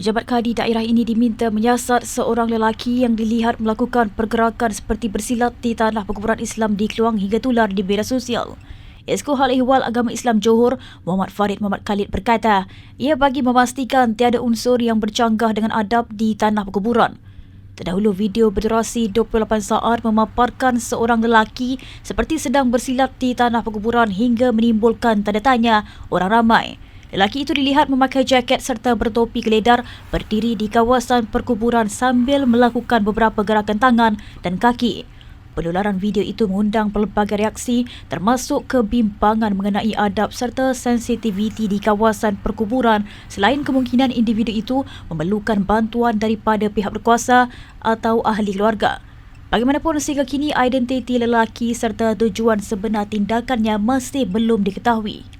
Pejabat kadi daerah ini diminta menyiasat seorang lelaki yang dilihat melakukan pergerakan seperti bersilat di tanah perkuburan Islam di Keluang hingga tular di media sosial. Esko Hal Ehwal Agama Islam Johor, Muhammad Farid Muhammad Khalid berkata, ia bagi memastikan tiada unsur yang bercanggah dengan adab di tanah perkuburan. Terdahulu video berdurasi 28 saat memaparkan seorang lelaki seperti sedang bersilat di tanah perkuburan hingga menimbulkan tanda tanya orang ramai. Lelaki itu dilihat memakai jaket serta bertopi geledar berdiri di kawasan perkuburan sambil melakukan beberapa gerakan tangan dan kaki. Penularan video itu mengundang pelbagai reaksi termasuk kebimbangan mengenai adab serta sensitiviti di kawasan perkuburan selain kemungkinan individu itu memerlukan bantuan daripada pihak berkuasa atau ahli keluarga. Bagaimanapun sehingga kini identiti lelaki serta tujuan sebenar tindakannya masih belum diketahui.